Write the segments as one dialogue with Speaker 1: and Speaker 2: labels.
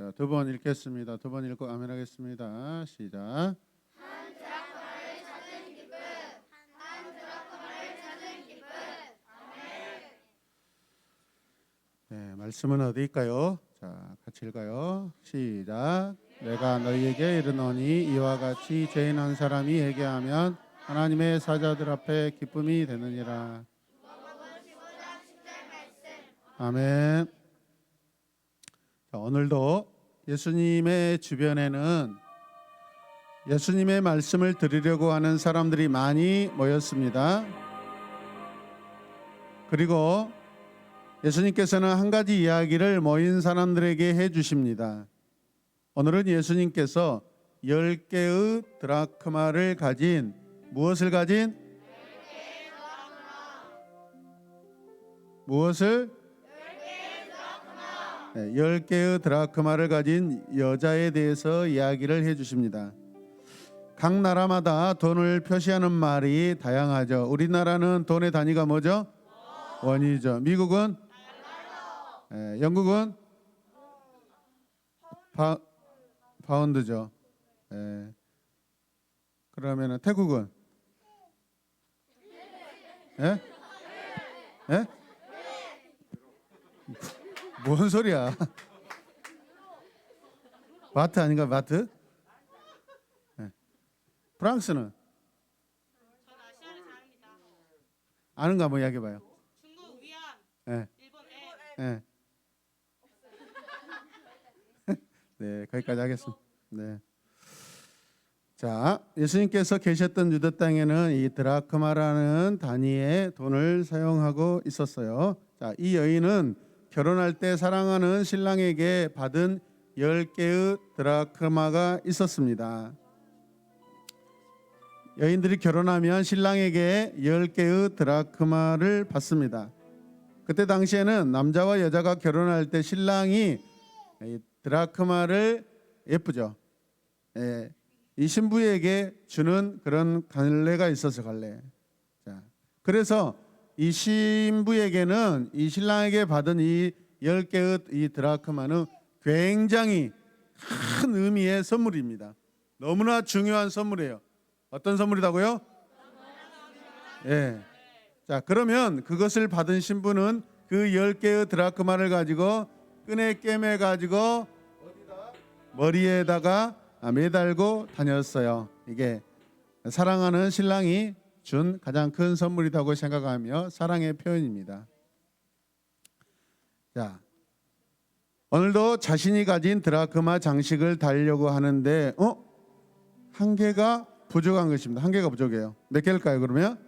Speaker 1: 자, 두 번 읽겠습니다. 두 번 읽고 아멘 하겠습니다. 시작. 네, 말씀은 어디일까요? 자, 같이 읽어요. 시작. 내가 너희에게 이르노니 이와 같이 죄인 한 사람이 회개하면 하나님의 사자들 앞에 기쁨이 되느니라. 아멘. 자, 오늘도 예수님의 주변에는 예수님의 말씀을 들으려고 하는 사람들이 많이 모였습니다. 그리고 예수님께서는 한 가지 이야기를 모인 사람들에게 해 주십니다. 오늘은 예수님께서 열 개의 드라크마를 가진 무엇을 가진 무엇을 네, 열 개의 드라크마를 가진 여자에 대해서 이야기를 해 주십니다. 각 나라마다 돈을 표시하는 말이 다양하죠. 우리나라는 돈의 단위가 뭐죠? 원이죠. 미국은 예, 영국은 파, 파운드죠. 예. 그러면은 태국은 예? 예? 뭔 소리야? 마트 아닌가 마트? 예. 프랑스는. 아는가 한번 이야기해 봐요.
Speaker 2: 중국 위안,
Speaker 1: 예,
Speaker 2: 일본 애,
Speaker 1: 예. 네, 거기까지 하겠습니다. 네. 자, 예수님께서 계셨던 유대 땅에는 이 드라크마라는 단위의 돈을 사용하고 있었어요. 자, 이 여인은 결혼할 때 사랑하는 신랑에게 받은 열 개의 드라크마가 있었습니다. 여인들이 결혼하면 신랑에게 열 개의 드라크마를 받습니다. 그때 당시에는 남자와 여자가 결혼할 때 신랑이 이 드라크마를 예쁘죠. 예, 이 신부에게 주는 그런 관례가 있어서 관례. 자, 그래서 이 신부에게는 이 신랑에게 받은 이 열 개의 이 드라크마는 굉장히 큰 의미의 선물입니다. 너무나 중요한 선물이에요. 어떤 선물이라고요? 예. 자, 그러면 그것을 받은 신부는 그 열 개의 드라크마를 가지고 끈에 꿰매 가지고 머리에다가 매달고 다녔어요. 이게 사랑하는 신랑이 준 가장 큰 선물이라고 생각하며 사랑의 표현입니다. 자, 오늘도 자신이 가진 드라크마 장식을 달려고 하는데, 어? 한 개가 부족한 것입니다. 한 개가 부족해요. 몇 개일까요, 그러면?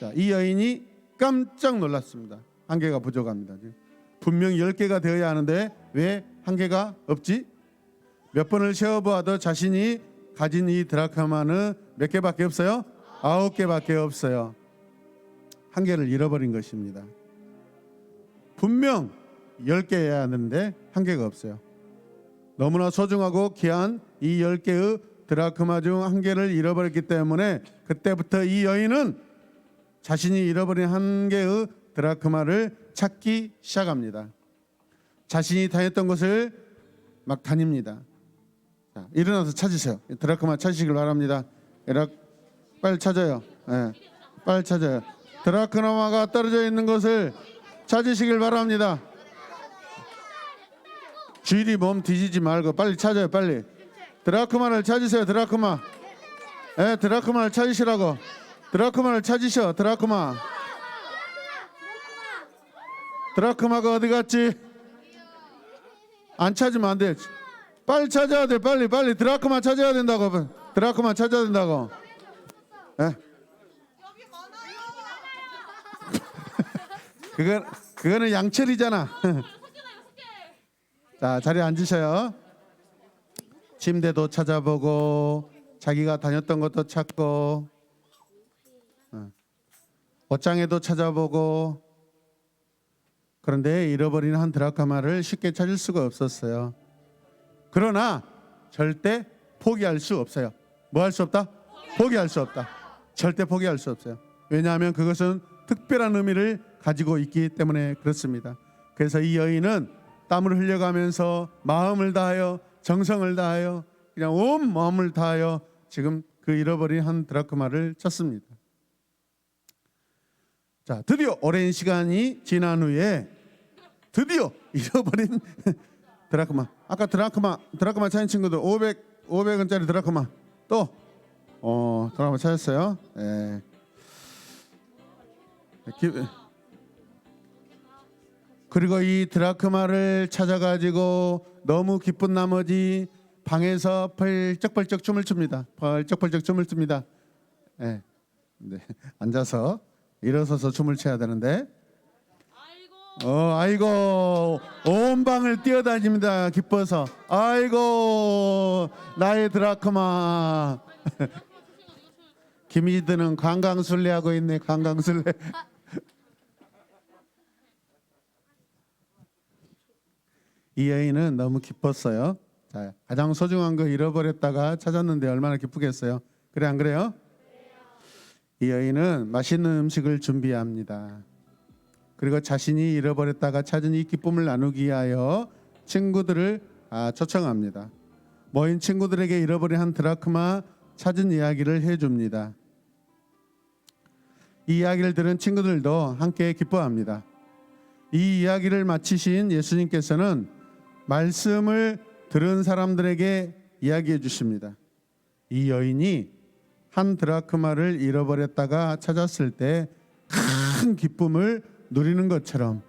Speaker 1: 자, 이 여인이 깜짝 놀랐습니다. 한 개가 부족합니다. 분명 열 개가 되어야 하는데 왜 한 개가 없지? 몇 번을 세어 보아도 자신이 가진 이 드라크마는 몇 개밖에 없어요? 아홉 개밖에 없어요. 한 개를 잃어버린 것입니다. 분명 열 개여야 하는데 한 개가 없어요. 너무나 소중하고 귀한 이 열 개의 드라크마 중 한 개를 잃어버렸기 때문에 그때부터 이 여인은 자신이 잃어버린 한 개의 드라크마를 찾기 시작합니다. 자신이 다녔던 곳을 막 다닙니다. 자, 일어나서 찾으세요. 드라크마 찾으시길 바랍니다. 빨리 찾아요. 예, 빨리 찾아요. 드라크마가 떨어져 있는 것을 찾으시길 바랍니다. 주일이 몸 뒤지지 말고 빨리 찾아요. 빨리. 드라크마를 찾으세요. 드라크마. 예, 드라크마를 찾으시라고. 드라크마를 찾으셔. 드라크마. 드라크마가 어디 갔지? 안 찾으면 안 돼. 빨리 찾아야 돼. 빨리 빨리 드라크마 찾아야 된다고. 드라크마 찾아야 된다고. 예? 그거 그거는 양철이잖아. 자 자리에 앉으셔요. 침대도 찾아보고 자기가 다녔던 것도 찾고 어. 옷장에도 찾아보고 그런데 잃어버린 한 드라크마를 쉽게 찾을 수가 없었어요. 그러나 절대 포기할 수 없어요. 뭐 할 수 없다? 포기할 수 없다. 절대 포기할 수 없어요. 왜냐하면 그것은 특별한 의미를 가지고 있기 때문에 그렇습니다. 그래서 이 여인은 땀을 흘려가면서 마음을 다하여 정성을 다하여 그냥 온 마음을 다하여 지금 그 잃어버린 한 드라크마를 찾습니다. 자, 드디어 오랜 시간이 지난 후에 드디어 잃어버린 드라크마. 아까 드라크마 드라크마 찾은 친구들 500 500원짜리 드라크마 또 어, 드라크마 찾았어요. 예. 기- 그리고 이 드라크마를 찾아가지고 너무 기쁜 나머지 방에서 펄쩍펄쩍 춤을 춥니다. 펄쩍펄쩍 춤을 춥니다. 예. 네. 앉아서 일어서서 춤을 춰야 되는데 어, 아이고, 온 방을 뛰어다닙니다. 기뻐서. 아이고, 나의 드라크마. 김희드는 관광술래 하고 있네. 관광술래. 이 여인은 너무 기뻤어요. 자, 가장 소중한 거 잃어버렸다가 찾았는데 얼마나 기쁘겠어요. 그래 안 그래요? 이 여인은 맛있는 음식을 준비합니다. 그리고 자신이 잃어버렸다가 찾은 이 기쁨을 나누기 위하여 친구들을 아, 초청합니다. 모인 친구들에게 잃어버린 한 드라크마 찾은 이야기를 해줍니다. 이 이야기를 들은 친구들도 함께 기뻐합니다. 이 이야기를 마치신 예수님께서는 말씀을 들은 사람들에게 이야기해 주십니다. 이 여인이 한 드라크마를 잃어버렸다가 찾았을 때 큰 기쁨을 누리는 것처럼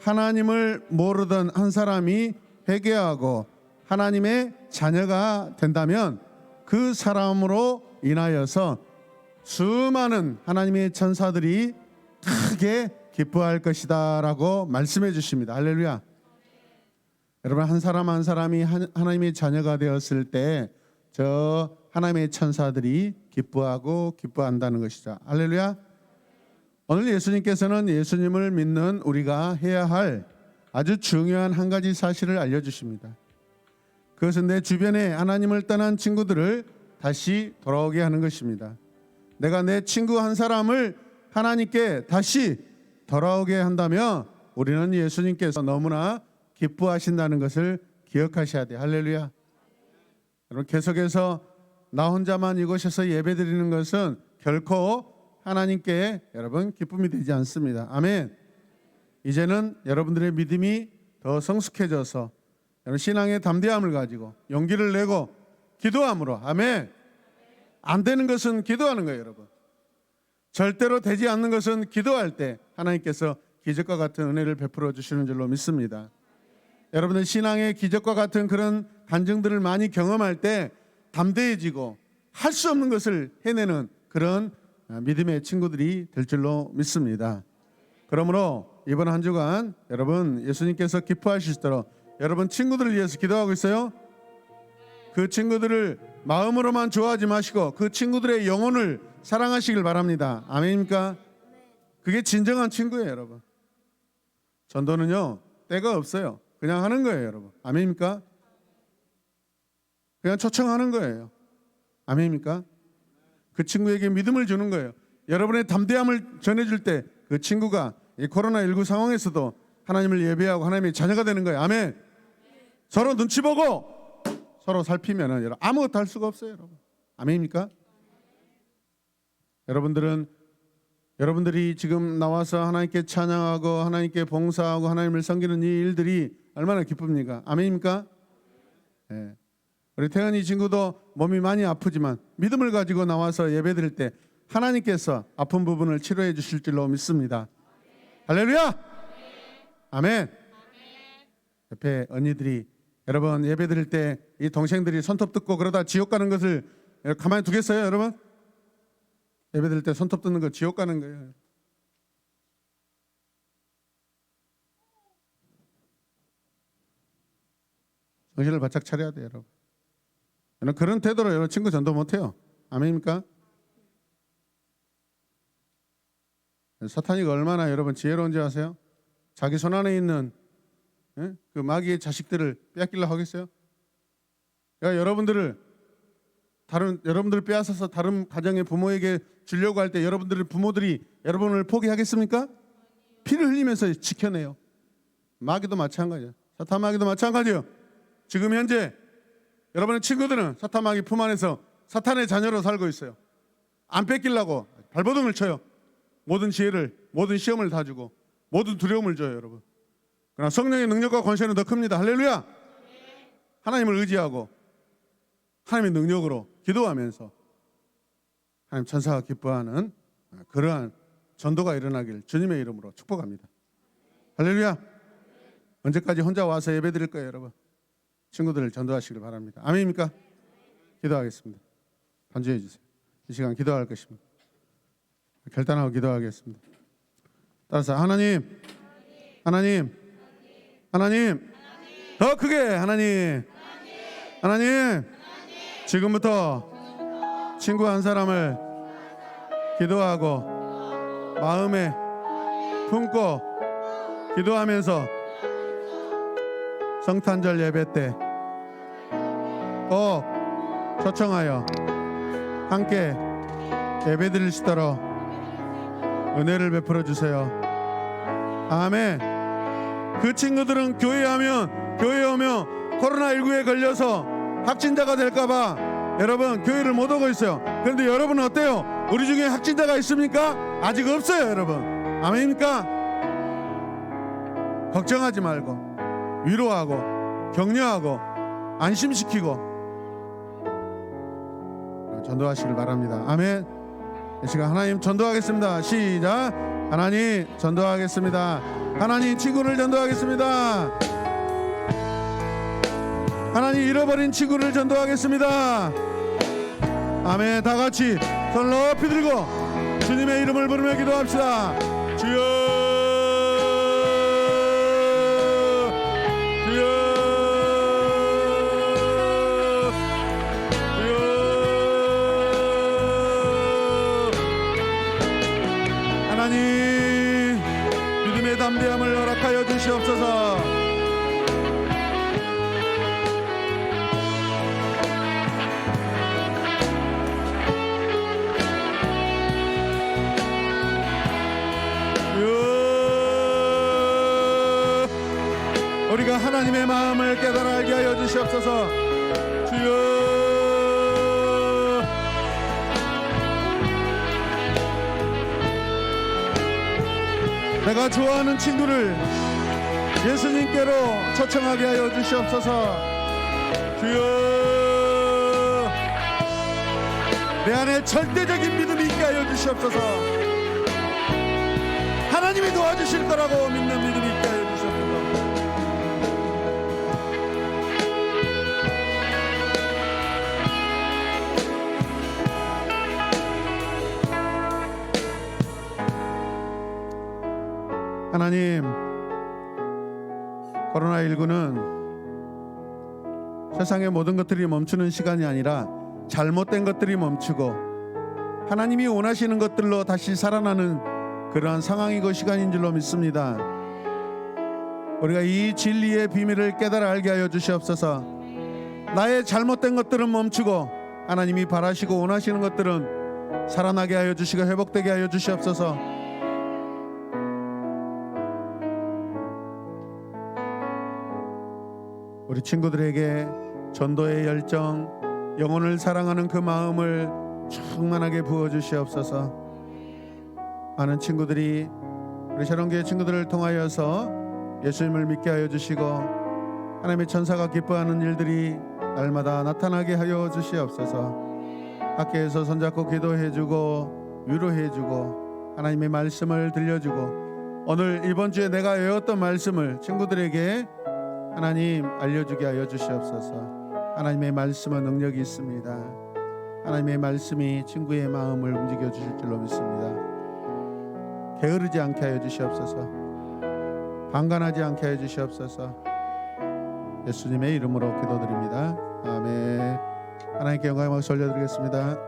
Speaker 1: 하나님을 모르던 한 사람이 회개하고 하나님의 자녀가 된다면 그 사람으로 인하여서 수많은 하나님의 천사들이 크게 기뻐할 것이다라고 말씀해 주십니다. 할렐루야. 여러분 한 사람 한 사람이 한- 하나님의 자녀가 되었을 때 저 하나님의 천사들이 기뻐하고 기뻐한다는 것이죠. 할렐루야. 오늘 예수님께서는 예수님을 믿는 우리가 해야 할 아주 중요한 한 가지 사실을 알려 주십니다. 그것은 내 주변에 하나님을 떠난 친구들을 다시 돌아오게 하는 것입니다. 내가 내 친구 한 사람을 하나님께 다시 돌아오게 한다면 우리는 예수님께서 너무나 기뻐하신다는 것을 기억하셔야 돼요. 할렐루야. 여러분 계속해서 나 혼자만 이곳에서 예배드리는 것은 결코 하나님께 여러분 기쁨이 되지 않습니다. 아멘. 이제는 여러분들의 믿음이 더 성숙해져서 신앙의 담대함을 가지고 용기를 내고 기도함으로 아멘. 안 되는 것은 기도하는 거예요, 여러분. 절대로 되지 않는 것은 기도할 때 하나님께서 기적과 같은 은혜를 베풀어 주시는 줄로 믿습니다. 여러분들 신앙의 기적과 같은 그런 간증들을 많이 경험할 때 담대해지고 할 수 없는 것을 해내는 그런 아, 믿음의 친구들이 될 줄로 믿습니다. 그러므로 이번 한 주간 여러분 예수님께서 기뻐하실 수 있도록 여러분 친구들을 위해서 기도하고 있어요. 그 친구들을 마음으로만 좋아하지 마시고 그 친구들의 영혼을 사랑하시길 바랍니다. 아멘입니까? 그게 진정한 친구예요, 여러분. 전도는요 때가 없어요. 그냥 하는 거예요, 여러분. 아멘입니까? 그냥 초청하는 거예요. 아멘입니까? 그 친구에게 믿음을 주는 거예요. 여러분의 담대함을 전해줄 때 그 친구가 이 코로나19 상황에서도 하나님을 예배하고 하나님의 자녀가 되는 거예요. 아멘. 서로 눈치 보고 서로 살피면은 여러분 아무것도 할 수가 없어요, 여러분. 아멘입니까? 여러분들은 여러분들이 지금 나와서 하나님께 찬양하고 하나님께 봉사하고 하나님을 섬기는 이 일들이 얼마나 기쁩니까? 아멘입니까? 예. 우리 태연이 친구도 몸이 많이 아프지만 믿음을 가지고 나와서 예배드릴 때 하나님께서 아픈 부분을 치료해 주실 줄로 믿습니다. 할렐루야! 아멘. 옆에 언니들이 여러분 예배 드릴 때 이 동생들이 손톱 뜯고 그러다 지옥 가는 것을 가만히 두겠어요, 여러분? 예배 드릴 때 손톱 뜯는 거 지옥 가는 거예요. 정신을 바짝 차려야 돼요, 여러분. 여러분 그런 태도로 여러분 친구 전도 못 해요. 아멘입니까? 사탄이가 얼마나 여러분 지혜로운지 아세요? 자기 손 안에 있는 예? 그 마귀의 자식들을 빼앗기려 하겠어요? 그러니까 여러분들을 다른 여러분들을 빼앗아서 다른 가정의 부모에게 주려고 할 때 여러분들의 부모들이 여러분을 포기하겠습니까? 피를 흘리면서 지켜내요. 마귀도 마찬가지예요. 사탄 마귀도 마찬가지요. 지금 현재 여러분의 친구들은 사탄 마귀 품 안에서 사탄의 자녀로 살고 있어요. 안 뺏기려고 발버둥을 쳐요. 모든 지혜를, 모든 시험을 다 주고 모든 두려움을 줘요, 여러분. 그러나 성령의 능력과 권세는 더 큽니다. 할렐루야. 하나님을 의지하고 하나님의 능력으로 기도하면서 하나님 천사가 기뻐하는 그러한 전도가 일어나길 주님의 이름으로 축복합니다. 할렐루야. 언제까지 혼자 와서 예배 드릴 거예요, 여러분? 친구들을 전도하시길 바랍니다. 아멘입니까? 기도하겠습니다. 반주해 주세요. 이 시간 기도할 것입니다. 결단하고 기도하겠습니다. 따라서 하나님, 하나님, 하나님, 더 크게 하나님, 하나님, 지금부터 친구 한 사람을 기도하고 마음에 품고 기도하면서 성탄절 예배 때 꼭 초청하여 함께 예배 드릴 수 있도록 은혜를 베풀어 주세요. 아멘. 그 친구들은 교회 하면 교회 오면 코로나19에 걸려서 확진자가 될까봐 여러분 교회를 못 오고 있어요. 그런데 여러분은 어때요? 우리 중에 확진자가 있습니까? 아직 없어요, 여러분. 아멘입니까? 걱정하지 말고 위로하고 격려하고 안심시키고 전도하시길 바랍니다. 아멘. 이 시간 하나님 전도하겠습니다. 시작. 하나님 전도하겠습니다. 하나님 친구를 전도하겠습니다. 하나님 잃어버린 친구를 전도하겠습니다. 아멘. 다 같이 손 높이 들고 주님의 이름을 부르며 기도합시다. 주여, 담대함을 허락하여 주시옵소서. 우리가 하나님의 마음을 깨달아 알게 하여 주시옵소서 주여 내가 좋아하는 친구를 예수님께로 초청하게 하여 주시옵소서. 주여! 내 안에 절대적인 믿음이 있게 하여 주시옵소서. 하나님이 도와주실 거라고 믿는 믿음이 있게 하나님, 코로나19는 세상의 모든 것들이 멈추는 시간이 아니라 잘못된 것들이 멈추고 하나님이 원하시는 것들로 다시 살아나는 그러한 상황이고 시간인 줄로 믿습니다. 우리가 이 진리의 비밀을 깨달아 알게 하여 주시옵소서. 나의 잘못된 것들은 멈추고 하나님이 바라시고 원하시는 것들은 살아나게 하여 주시고 회복되게 하여 주시옵소서. 우리 친구들에게 전도의 열정, 영혼을 사랑하는 그 마음을 충만하게 부어 주시옵소서. 많은 친구들이 우리 샤론교회 친구들을 통하여서 예수님을 믿게 하여 주시고 하나님의 천사가 기뻐하는 일들이 날마다 나타나게 하여 주시옵소서. 학교에서 손잡고 기도해주고 위로해주고 하나님의 말씀을 들려주고 오늘 이번 주에 내가 외웠던 말씀을 친구들에게 하나님 알려주게 하여 주시옵소서. 하나님의 말씀은 능력이 있습니다. 하나님의 말씀이 친구의 마음을 움직여 주실 줄로 믿습니다. 게으르지 않게 하여 주시옵소서. 방관하지 않게 하여 주시옵소서. 예수님의 이름으로 기도드립니다. 아멘. 하나님께 영광을 올려드리겠습니다.